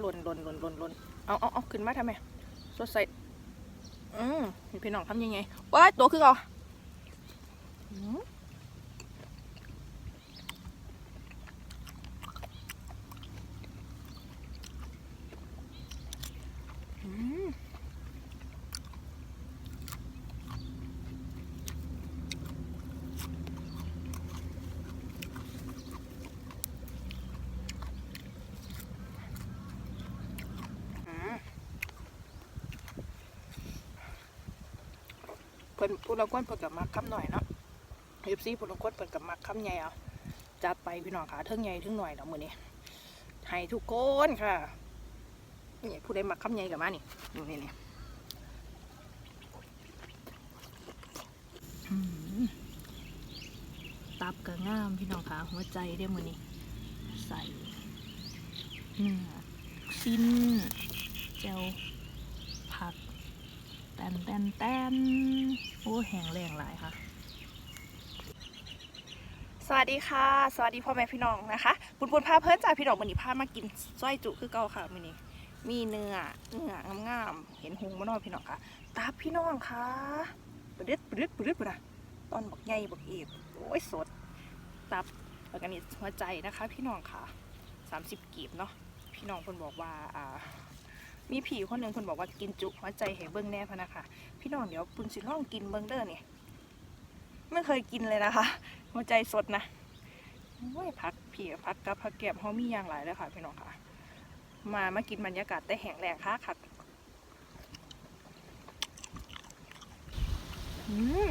หล่นหล่นหล่นหล่นหล่นเอาเอาเอาขึ้นมาทำไมสดใสอืมพี่น้องทำยังไงว้ายตัวคือเอาอืมอืมอืมเพิ่นผู้ละคนเพิ่นกับมักคำหน่อยเนาะเอฟซีผู้ละคนเพิ่นกับมักคำใหญ่เอาจัดไปพี่น้องค่ะเทิงใหญ่เทิงหน่อยเนาะมื้อนี้ให้ทุกคนค่ะนี่ผู้ใดมักคำใหญ่กับมานี่นี่นี่นี่ตับก็งามพี่น้องค่ะหัวใจได้มือนี้ใส่เนื้อชิ้นเจลผัก แตนแตนแตนโอ้แห้งแรงหลายค่ะ สวัสดีค่ะ สวัสดีพ่อแม่พี่น้องนะคะปุนปุนพาเพื่อนจ่าพี่น้องวันนี้พามากินสร้อยจุคือเก่าค่ะมื้อนี้มีเนื้อเนื้องามๆเห็นหุงมานอพี่น้องค่ะ ตาพี่น้องค่ะปรึดปรึดปรึดปรึดนะตอนบักใหญ่บักเอฟโอ้ยสดตับแล้วก็นี่หัวใจนะคะ พี่น้องค่ะ 30กีบเนาะพี่น้องคนบอกว่าอ่า มีผีคนหนึ่งคนบอกว่ากินจุหัวใจให้เบิ้งแน่พะนะคะพี่น้องเดี๋ยวปุณสิล่องกินเบิ้งเด้อเนี่ยไม่เคยกินเลยนะคะ หัวใจสดนะโอ้ยพักผีพักกับพักแก็บเขามีอย่างหลายเลยค่ะ พี่น้องค่ะ มามากินบรรยากาศได้แห้งแรงค่ะค่ะอืม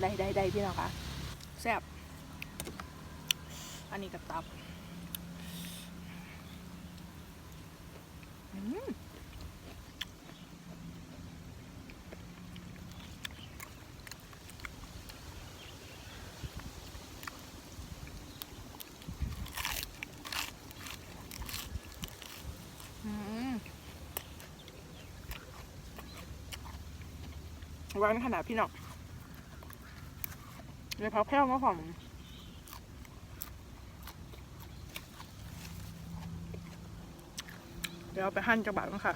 ได้ได้ได้พี่น้องค่ะแซ่บ อันนี้กับตับหวานขนาดพี่น้องเลยพักแพ้วมาของ เดี๋ยวไปหั่นจักบาทกันค่ะ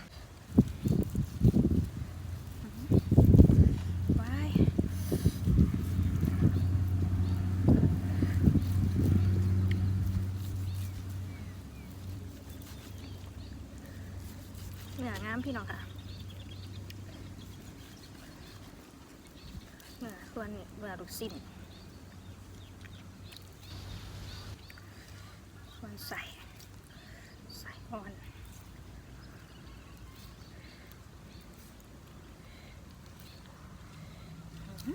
เหนืองามพี่น้องค่ะเหนือส่วนนี้เหนือลูกสิ้นส่วนใส่ ใส่อ่อน ตั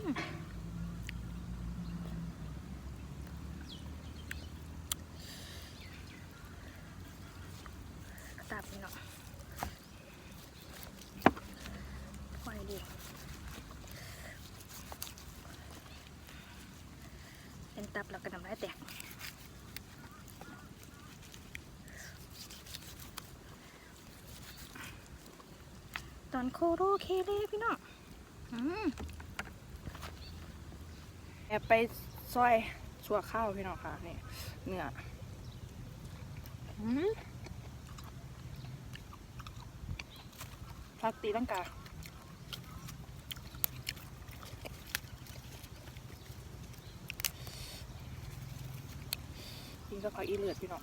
บเนาะไว้ดีเป็นตับแล้วก็น้ำลายแตกตอนโคโรเคเลพี่น้องอืม บไปซอยชัวข้าวพี่น้องค่ะนี่เนื้ออืมพักตีลังกากินกับผักอีเลือดพี่น้อง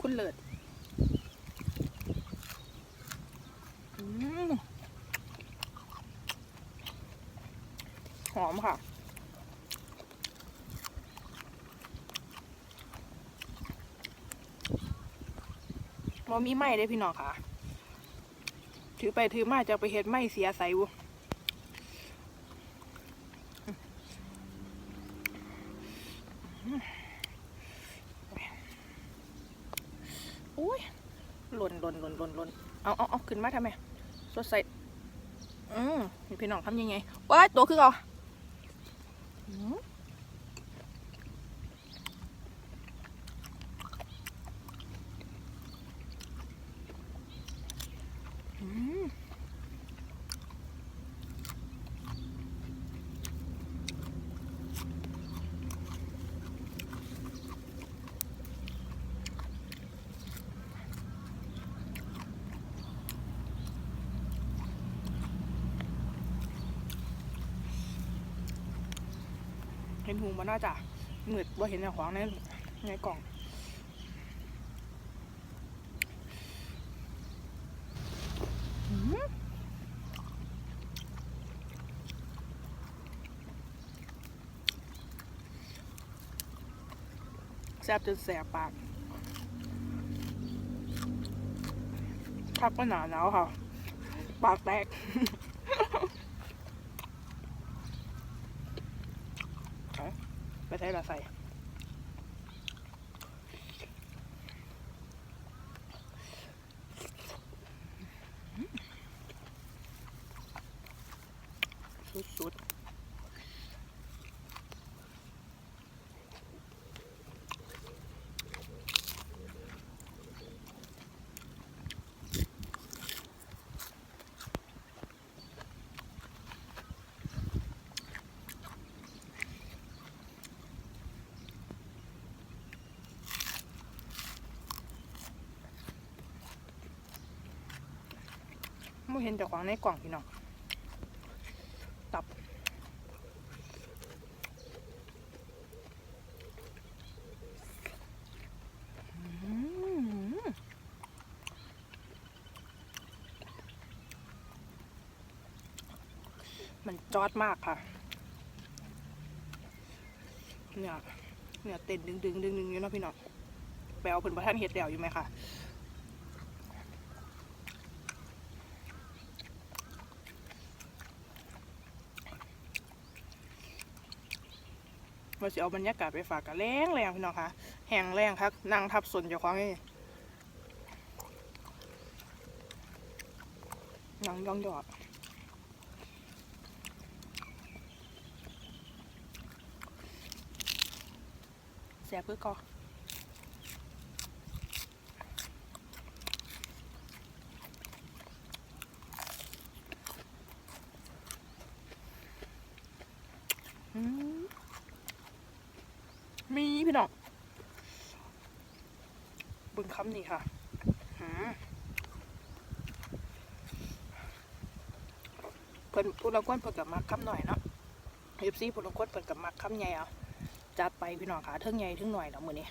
คุณเลือดอืมห อมค่ะ บ่มีไหม้เลยพี่น้องค่ะ ถือไปถือมาจะไปเฮ็ดไหม้เสียใสวุอุ้ยหล่นหล่นหล่นหล่นหล่นเอาเอาเอาขึ้นมาทำไมสดใสอืมนี่พี่น้องทำยังไงว้ายตัวคือเอา อืม ห็นหูมันน่าจะมืดว่าเห็นในของในในกล่อง แซ่บจนแสบปากพักก็หนาหนาวค่ะ ปากแตก ไปใช้ละใส่ดๆ ไม่เห็นเจาของในกล่องพี่น้องตับมันจอดมากค่ะ เนี่ย เนี่ยเต้นดึงดึงดึงดึงอยู่นะพี่น้องแปลว่าเพิ่นประทานเฮ็ดแล้วอยู่ไหมคะ มาสิเอาบรรยากาศไปฝากกันแรงแรงพี่น้องค่ะแห้งแรงครับนั่งทับส่วนเจ้าของนี่นั่งยองหยอดแสบเพื่อกออืม มีพี่น้องบึงคำนี่ค่ะเพิ่นผู้ละคนเพิ่นกับมักคำหน่อยเนาะเอฟซีผู้ละคนเพิ่นกับมักคำใหญ่เอาจัดไปพี่น้องค่ะเทิงใหญ่เทิงหน่อยแล้วมื้อนี้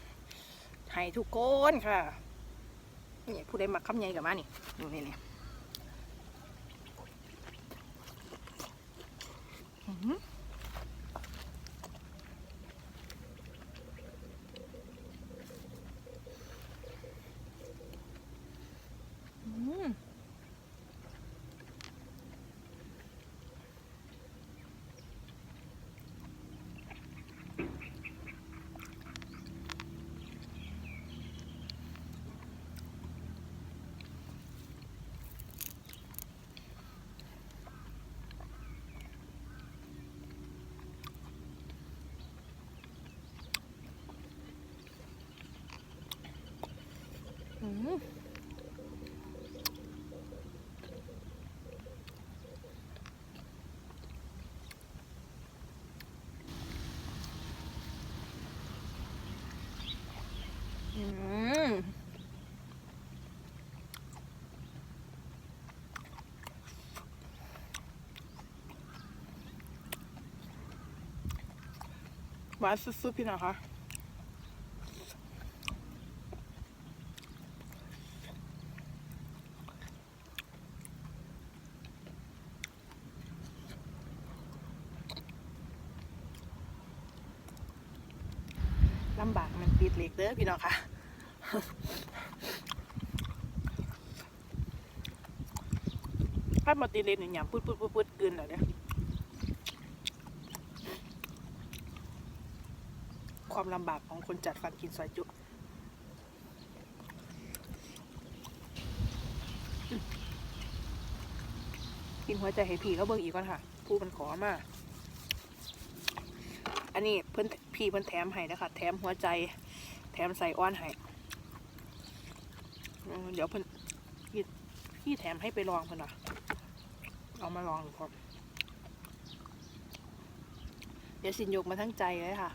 ให้ทุกคนค่ะนี่ผู้ใดมักคำใหญ่กับมานี่นี่นี่อื้อหือมอืม อืม หวานสุดๆพี่น้องคะลำบากมันปิ เด้อพี่น้องค่ะถ้ามาตีเลนอย่างปืดปืดปืดปืดกินแล้วเนี่ยความลำบากของคนจัดฟันกินซอยจุกินหัวใจให้ผีก็เบิ่งอีกก่อนค่ะ ผู้มันขอมา อันนี้เพิ่อนพี่เพิ่อนแถมให้นะคะ แถมหัวใจ แถมใส่อ้อนให้เดี๋ยวเพิ่นพี่พี่แถมให้ไปลองเพิ่นว่ะ เอามาลองดูครับเดี๋ยวสินยกมาทั้งใจเลยค่ะ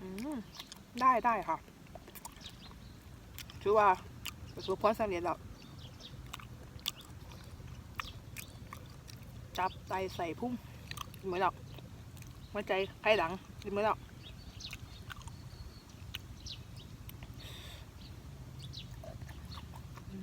อืมได้ได้ค่ะถือว่าประสบความสำเร็จแล้ว จับไตใส่พุ่งกินไม่หรอกหัวใจไข้หลัง กินไม่หรอกอ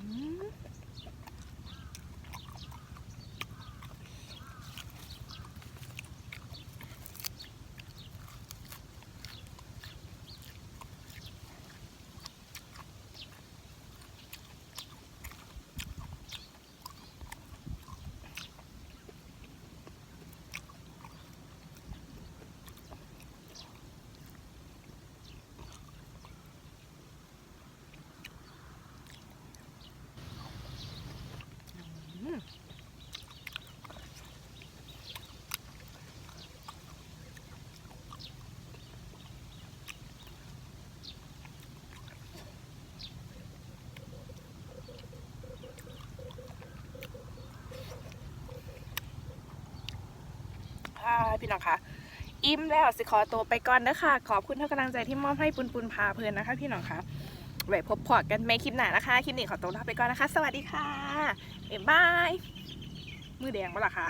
ืมค่ะ พี่น้องคะอิ่มแล้วสิขอตัวไปก่อนนะคะขอบคุณทุกกำลังใจที่มอบให้ปุนปุนพาเพลินนะคะ พี่น้องคะไว้พบพอกันในคลิปหน้านะคะคลิปนี้ขอตัวลาไปก่อนนะคะ สวัสดีค่ะบ๊ายบายมือแดงปะล่ะคะ